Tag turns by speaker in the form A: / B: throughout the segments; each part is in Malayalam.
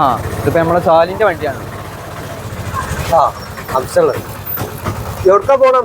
A: ആ ഇതിപ്പോ നമ്മളെ സാലിന്റെ വണ്ടിയാണ്.
B: ആ എവിടക്കാ പോണം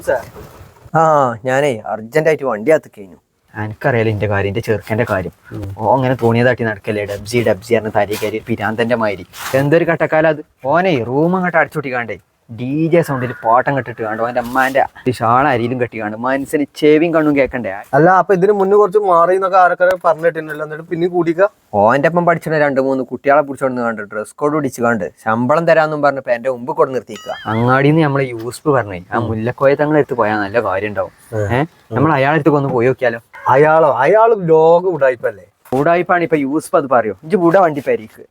C: ആ ഞാനേ അർജന്റായിട്ട് വണ്ടി അകത്ത് കഴിഞ്ഞു
A: എനിക്കറിയാലോ എന്റെ കാര്യം എന്റെ ചെറുക്കന്റെ കാര്യം. ഓ അങ്ങനെ തോന്നിയതാട്ടി നടക്കല്ലേ? ഡബ്സി ഡബ്സി പറഞ്ഞ തരി കയറി പിരാന്തന്റെ മാതിരി. എന്തൊരു കട്ടക്കാലം അത്? ഓനെ റൂം അങ്ങോട്ട് അടച്ചുട്ടിക്കാണ്ടേ ഡി ജെ സൗണ്ടിൽ പാട്ടം കെട്ടിട്ട് കാണും അവന്റെ അമ്മാന്റെ ഷാള അരിയിലും കെട്ടി കാണും മനസ്സിന് ചെവിയും കണ്ണും കേൾക്കണ്ടേ
B: അല്ല അപ്പൊ ഇതിന് മുന്നേ കുറച്ച് മാറി എന്നൊക്കെ ആരൊക്കെ പറഞ്ഞിട്ടുണ്ടല്ലോ. എന്നിട്ട് പിന്നെ കൂടിക്ക
C: ഓന്റെ ഒപ്പം പഠിച്ചിട്ട് രണ്ട് മൂന്ന് കുട്ടികളെ പിടിച്ചോണ്ട് കണ്ട് ഡ്രസ് കോഡ് പിടിച്ച് കണ്ട് ശമ്പളം തരാന്നും പറഞ്ഞപ്പോ എന്റെ മുമ്പ് കൊണ്ട് നിർത്തിക്കുക
A: അങ്ങാടിന്ന് നമ്മളെ യൂസ്ഫ് പറഞ്ഞു ആ മുല്ലക്കോയ തങ്ങളെ എടുത്ത് പോയാൽ നല്ല കാര്യം ഉണ്ടാവും ഏഹ് നമ്മൾ അയാളെടുത്ത് ഒന്ന് പോയി നോക്കിയാലോ?
B: അയാളോ? അയാളും ലോകം ഉടായിപ്പല്ലേ?
A: ഉടായ്പാണ് ഇപ്പൊ യൂസ്ഫ് അത് പറയോ. ഇജ്ജ് കൂടെ വണ്ടി പേരിക്ക്.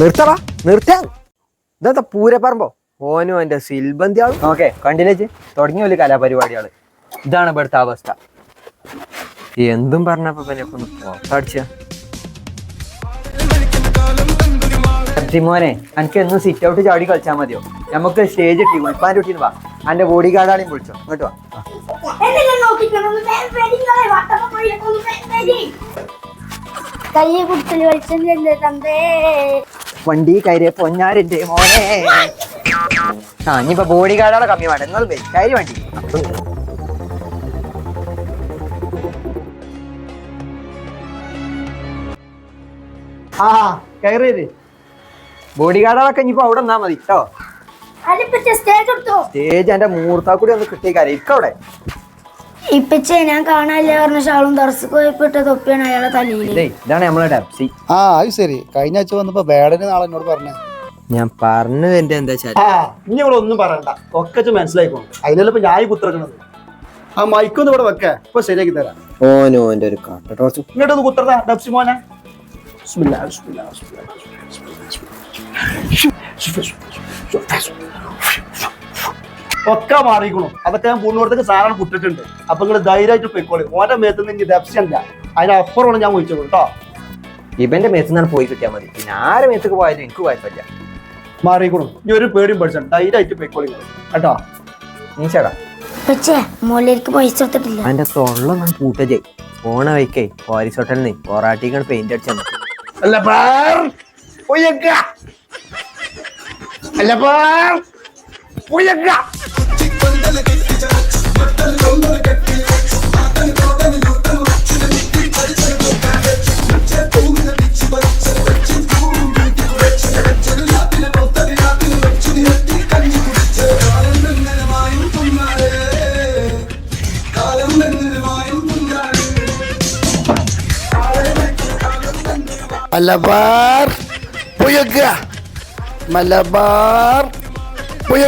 C: നിർത്തടാ നിർത്താൻ. ഇതെന്താ പൂരപ്പറമ്പോ? ഓനും എന്റെ സിൽബന്തി ആളും
A: ഓക്കെ കണ്ടില്ലേ തുടങ്ങിയ ഒരു കലാപരിപാടികൾ. ഇതാണ് ഇവിടുത്തെ അവസ്ഥ.
C: എന്തും പറഞ്ഞപ്പോ പിന്നെ ഇപ്പൊ ഒന്ന് പുറത്തടിച്ച.
A: മോനെ എനിക്ക് എന്നും സിറ്റ് ഔട്ട് ചാടി കളിച്ചാൽ മതിയോ? നമുക്ക് സ്റ്റേജ് ഇട്ടി ഉൾപ്പാന്റെ ഇട്ടിന് വാ. എന്റെ ബോഡി ഗാർഡാണെയും വിളിച്ചോ. ഇങ്ങോട്ട് വാ.
D: കയ്യെ വലിച്ചല്ലേ തന്തേ.
A: വണ്ടി കയറിയ പൊന്നാരന്റെ മോനെ. ആ ഇനിയിപ്പോ ബോഡി ഗാർഡാണ് കമ്മി വേണ്ട എന്നാൽ കയറി വണ്ടി. ആ കയറിയത്. ബോഡി ഗാർഡുകളൊക്കെ ഇനിയിപ്പോ അവിടെ നിന്നാ മതി കേട്ടോ
D: സ്റ്റേജ്
A: എന്റെ മൂർത്താക്കൂടി ഒന്ന് കിട്ടിയേക്കാരെ. ഇക്ക അവിടെ.
D: ഇപ്പച്ച ഞാൻ കാണാനില്ല പറഞ്ഞ ഷാളും ദർശക്ക് പോയപ്പെട്ട തൊപ്പിയാണ് അയാളെ തലയിൽ
A: ഇതാണ് നമ്മളെ ഡബ്സി
E: ആ അത് ശരി. കഴിഞ്ഞ ആഴ്ച വന്നപ്പോ വേടന് നാളെ എന്നോട് പറഞ്ഞേ.
C: ഞാൻ പറഞ്ഞത് എന്റെ എന്താ വെച്ചാൽ
B: ഇനി ഇവിടെ ഒന്നും പറയണ്ട. ഒക്കെ മനസ്സിലായിക്കോ? അതിനല്ല ഇപ്പൊ ഞാൻ കുത്തിറക്കണത് ആ മൈക്കൊന്ന് ഇവിടെ വെക്ക. ഇപ്പൊ ശരിയാക്കി തരാം.
C: ഓനോ എന്റെ ഒരു കട്ട ടോർച്ച്.
B: ഇങ്ങോട്ടൊന്ന് കുത്തറ ഡബ്സി മോനെ. ബിസ്മില്ലാ, ബിസ്മില്ലാ, ബിസ്മില്ലാ, ഒക്കെ മാറിക്കണു അതൊക്കെ ഞാൻ പൂർണോടത്തേക്ക് സാധനം കുട്ടിട്ടുണ്ട്. അപ്പൊ നിങ്ങൾ ധൈര്യമായിട്ട് പോയിക്കോളി. ഓന്റെ മേത്ത് നിന്ന് ഡബ്സി അല്ല അതിനപ്പുറമാണ് ഞാൻ വിളിച്ചത് കേട്ടോ.
A: ഇവന്റെ മേത്ത് നിന്നാണ് പോയി കിട്ടിയാൽ മതി. പിന്നെ ആരെ മേത്തേക്ക് പോയാലും എനിക്ക് കുഴപ്പമില്ല.
B: മാറിക്കണു ഇനി ഒരു പേടിയും പഠിച്ചാണ് ധൈര്യമായിട്ട് പോയിക്കോളി കേട്ടോ?
A: നീ ചേടാ
D: പക്ഷേ മോളിലേക്ക് പൈസ എടുത്തിട്ടില്ല.
C: അതിന്റെ തൊള്ള ഞാൻ കൂട്ടജേ പോണ വയ്ക്കേ പാരീസ് ഹോട്ടലിൽ നിന്ന് പൊറാട്ടിക്കാണ് പെയിന്റ് അടിച്ചത്
B: അല്ല പാർ. ഉയക്ക അല്ല
E: Malabar. Voy. Malabar. Voy.